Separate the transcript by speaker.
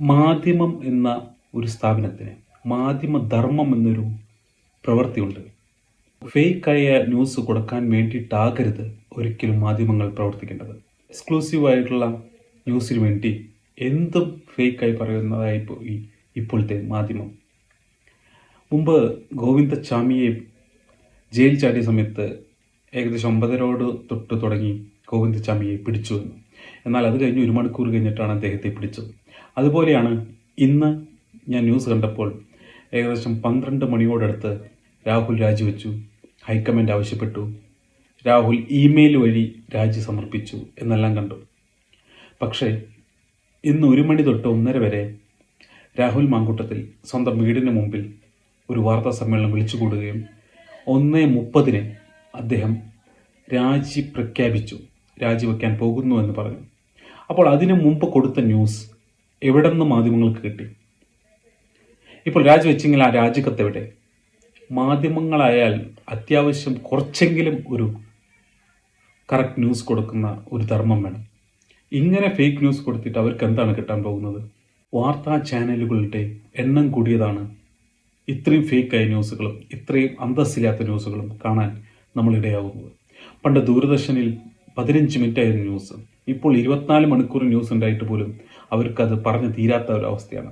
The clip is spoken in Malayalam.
Speaker 1: മാധ്യമം എന്ന ഒരു സ്ഥാപനത്തിന് മാധ്യമധർമ്മം എന്നൊരു പ്രവൃത്തിയുണ്ട്. ഫേക്കായ ന്യൂസ് കൊടുക്കാൻ വേണ്ടിയിട്ടാകരുത് ഒരിക്കലും മാധ്യമങ്ങൾ പ്രവർത്തിക്കേണ്ടത്. എക്സ്ക്ലൂസീവായിട്ടുള്ള ന്യൂസിന് വേണ്ടി എന്തും ഫേക്കായി പറയുന്നതായി പോയി ഇപ്പോഴത്തെ മാധ്യമം. മുമ്പ് ഗോവിന്ദച്ചാമിയെ ജയിൽ ചാടിയ സമയത്ത് ഏകദേശം ഒമ്പതരോട് തൊട്ട് തുടങ്ങി ഗോവിന്ദസ്വാമിയെ പിടിച്ചു എന്ന്. എന്നാൽ അത് കഴിഞ്ഞ് ഒരു മണിക്കൂർ കഴിഞ്ഞിട്ടാണ് അദ്ദേഹത്തെ പിടിച്ചത്. അതുപോലെയാണ് ഇന്ന് ഞാൻ ന്യൂസ് കണ്ടപ്പോൾ ഏകദേശം പന്ത്രണ്ട് മണിയോടടുത്ത് രാഹുൽ രാജിവെച്ചു ഹൈക്കമാൻഡ് ആവശ്യപ്പെട്ടു. രാഹുൽ ഇമെയിൽ വഴി രാജി സമർപ്പിച്ചു എന്നെല്ലാം കണ്ടു. പക്ഷേ ഇന്ന് ഒരു മണി തൊട്ട് ഒന്നര വരെ രാഹുൽ മാങ്കൂട്ടത്തിൽ സ്വന്തം വീടിന് മുമ്പിൽ ഒരു വാർത്താ സമ്മേളനം വിളിച്ചു കൂടുകയും ഒന്ന് മുപ്പതിന് അദ്ദേഹം രാജി പ്രഖ്യാപിച്ചു. രാജിവെക്കാൻ പോകുന്നു എന്ന് പറഞ്ഞു. അപ്പോൾ അതിനു മുമ്പ് കൊടുത്ത ന്യൂസ് എവിടെ നിന്ന് മാധ്യമങ്ങൾക്ക് കിട്ടി? ഇപ്പോൾ രാജിവെച്ചെങ്കിൽ ആ രാജിക്കത്ത് എവിടെ? മാധ്യമങ്ങളായാൽ അത്യാവശ്യം കുറച്ചെങ്കിലും ഒരു കറക്റ്റ് ന്യൂസ് കൊടുക്കുന്ന ഒരു ധർമ്മം വേണം. ഇങ്ങനെ ഫേക്ക് ന്യൂസ് കൊടുത്തിട്ട് അവർക്ക് എന്താണ് കിട്ടാൻ പോകുന്നത്? വാർത്താ ചാനലുകളുടെ എണ്ണം കൂടിയതാണ് ഇത്രയും ഫേക്കായ ന്യൂസുകളും ഇത്രയും അന്തസ്സില്ലാത്ത ന്യൂസുകളും കാണാൻ നമ്മളിടയാവുന്നത് പണ്ട് ദൂരദർശനിൽ പതിനഞ്ച് മിനിറ്റ് ആയിരുന്നു ന്യൂസ്. ഇപ്പോൾ ഇരുപത്തിനാല് മണിക്കൂർ ന്യൂസ് ഉണ്ടായിട്ട് പോലും അവർക്കത് പറഞ്ഞു തീരാത്ത ഒരു അവസ്ഥയാണ്.